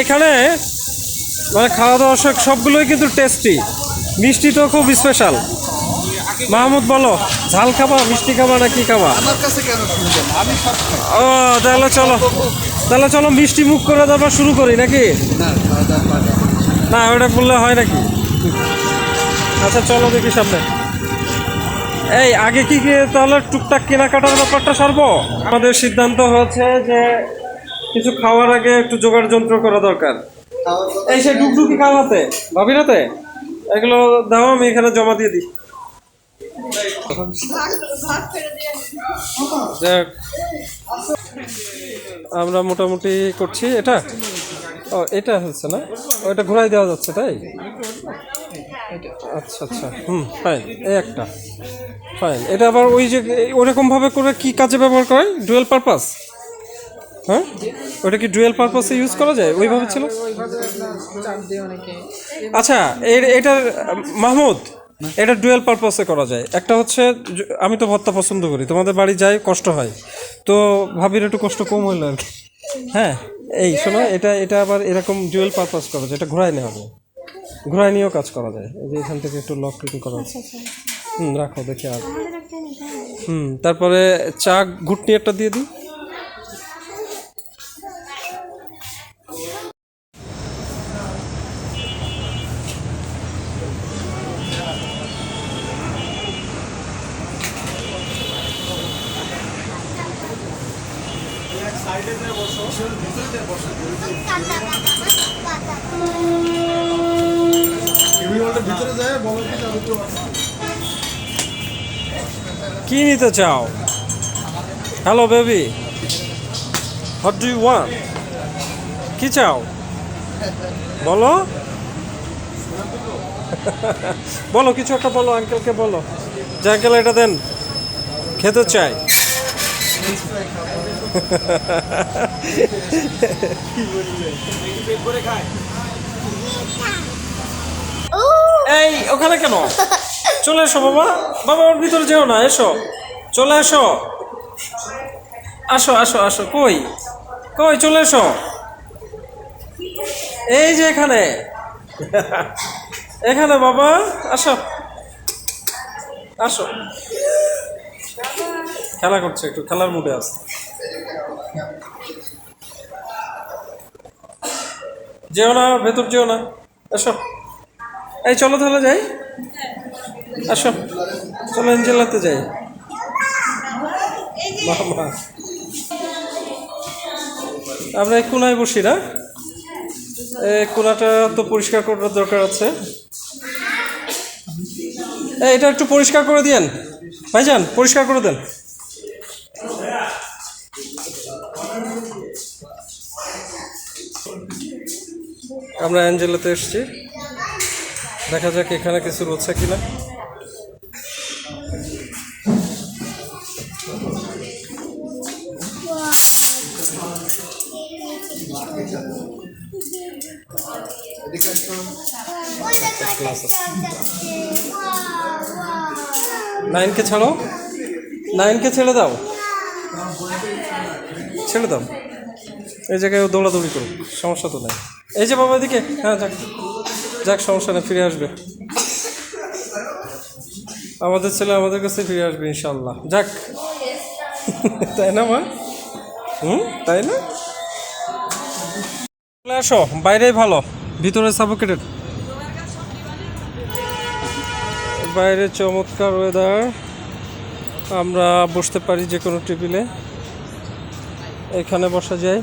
এখানে মানে খাওয়া দাওয়া সব সবগুলোই কিন্তু টেস্টি মিষ্টি তো খুব স্পেশাল মাহমুদ বলো ঝাল খাবা মিষ্টি খাবা না কি খাবা? ও তাহলে চলো। তাহলে চলো মিষ্টি মুখ করে তারপর শুরু করি নাকি? না দাওয়া ওটা বললে হয় নাকি? আচ্ছা চলো দেখি সামনে। এই আগে কি কি তাহলে টুকটাক কেনাকাটার ব্যাপারটা সারবো? আমাদের সিদ্ধান্ত হচ্ছে যে কিছু খাওয়ার আগে একটু জোগাড় যন্ত্র করা দরকার। এই সে ডুকডুকি খাওয়াতে ভাবিরাতে এগুলো দাও, আমি এখানে জমা দিয়ে দিই। আমরা মোটামুটি করছি। এটা? ও, এটা হচ্ছে না? ওটা ঘোরাই দেওয়া যাচ্ছে, তাই? আচ্ছা আচ্ছা হুম ফাইন এই একটা। ফাইন এটা আবার ওই যে ওরকম ভাবে করে কি কাজে ব্যবহার করে ডুয়েল পারপাস হ্যাঁ? ওটা কি ডুয়েল পারপাসে ইউজ করা যায়? ওইভাবে ছিল? আচ্ছা এর এটার মাহমুদ এটা ডুয়েল পারপাসে করা যায়। একটা হচ্ছে আমি তো ভর্তা পছন্দ করি তোমাদের বাড়ি যাই কষ্ট হয়। তো ভাবির একটু কষ্ট কম হইল আর কি। হ্যাঁ এই শোনো এটা এটা আবার এরকম ডুয়েল পারপাস করা যায় এটা ঘোরায় নেওয়া যায়। ঘোরায় নিয়েও কাজ করা যায়। এই যে এখান থেকে একটু লক টিকে করা আছে হুম রাখো দেখি আর হুম তারপরে চা ঘুটনি একটা দিয়ে দিই। কি নিতে চাও? Hello baby what do you want কি চাও? বলো। বলো, কিছু একটা বলো আঙ্কেলকে বলো। যে আঙ্কেল এটা দেন, খেতে চাই। এই, ওখানে কেন? চলে এসো, বাবা। বাবা, ওর ভিতরে যেও না, এসো। চলে এসো। আসো আসো আসো। কই? কই, চলে এসো। এই যে এখানে। এখানে, বাবা। আসো। আসো। খেলা করছে, একটু খেলার মুডে আছে। যেও না, ভেতর যেও না। এসো। এই, চলো তাহলে যাই। আসো চলো এঞ্জেলাতে যাই। আমরা এই কোনায় বসি না? এই কোনাটা তো পরিষ্কার করার দরকার আছে। এটা একটু পরিষ্কার করে দিয়েন। ভাইজান, পরিষ্কার করে দেন। আমরা অ্যাঞ্জেলাতে এসেছি। দেখা যাক এখানে কিছু রয়েছে কিনা। নাইনকে ছাড়ো। নাইনকে ছেড়ে দাও। ছেড়ে দাও। এই জায়গায় দৌড়াদৌড়ি করুক, সমস্যা তো নাই। এই যে বাবা এদিকে হ্যাঁ যাক যাক, সমস্যা নেই, ফিরে আসবে। আমাদের ছেলে আমাদের কাছে ফিরে আসবে ইনশাল্লাহ যাক। তাই না, মা? হুম, তাই না? চলে আসো, বাইরেই ভালো ভিতরে সাফোকেটেড বাইরে চমৎকার ওয়েদার আমরা বসতে পারি যে কোনো টেবিলে। এখানে বসা যায়।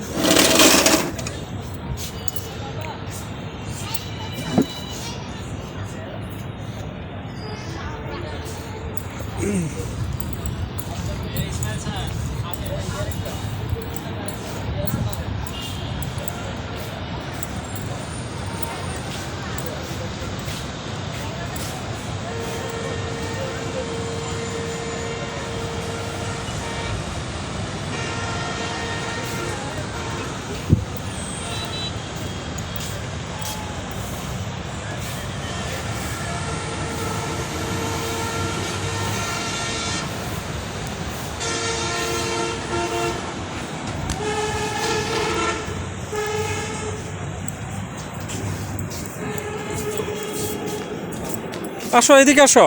আসো এদিকে আসো।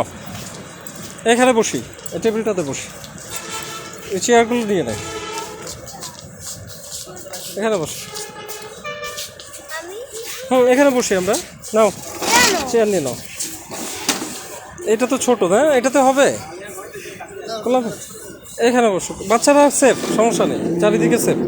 এখানে বসি এই টেবিলটাতে বসি। এই চেয়ারগুলো নিয়ে নেয় এখানে বসি। হুম এখানে বসি আমরা। নাও চেয়ার নিয়ে নাও। এটা তো ছোট না? এটাতে হবে? এখানে বসো। বাচ্চারা সেফ সমস্যা নেই। চারিদিকে সেফ।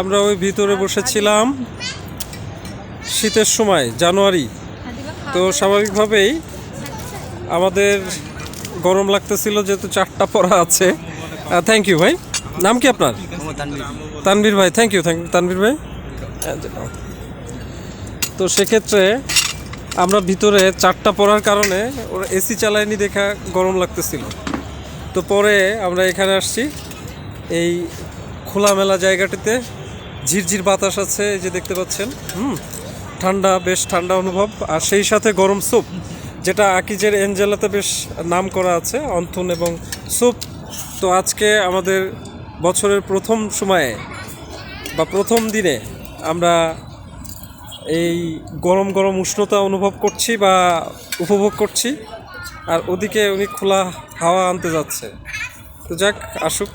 আমরা ওই ভিতরে বসেছিলাম শীতের সময়, জানুয়ারি। তো স্বাভাবিকভাবেই আমাদের গরম লাগতেছিল যেহেতু চারটা পড়া আছে। থ্যাংক ইউ ভাই। নাম কি আপনার? তানভীর ভাই থ্যাংক ইউ থ্যাংক ভাই এই যে নাও। তো সেক্ষেত্রে আমরা ভিতরে চারটা পড়ার কারণে ওরা এসি চালায়নি দেখা গরম লাগতেছিল। তো পরে আমরা এখানে আসছি এই খোলামেলা জায়গাটিতে। ঝিরঝির বাতাস আছে, এই যে দেখতে পাচ্ছেন। হুম, ঠান্ডা, বেশ ঠান্ডা অনুভব। আর সেই সাথে গরম স্যুপ, যেটা আকিজের এঞ্জেলাতে বেশ নাম করা আছে অন্থন এবং স্যুপ। তো আজকে আমাদের বছরের প্রথম সময়ে বা প্রথম দিনে আমরা এই গরম গরম উষ্ণতা অনুভব করছি বা উপভোগ করছি। আর ওদিকে উনি খোলা হাওয়া আনতে যাচ্ছে। তো যাক, আসুক।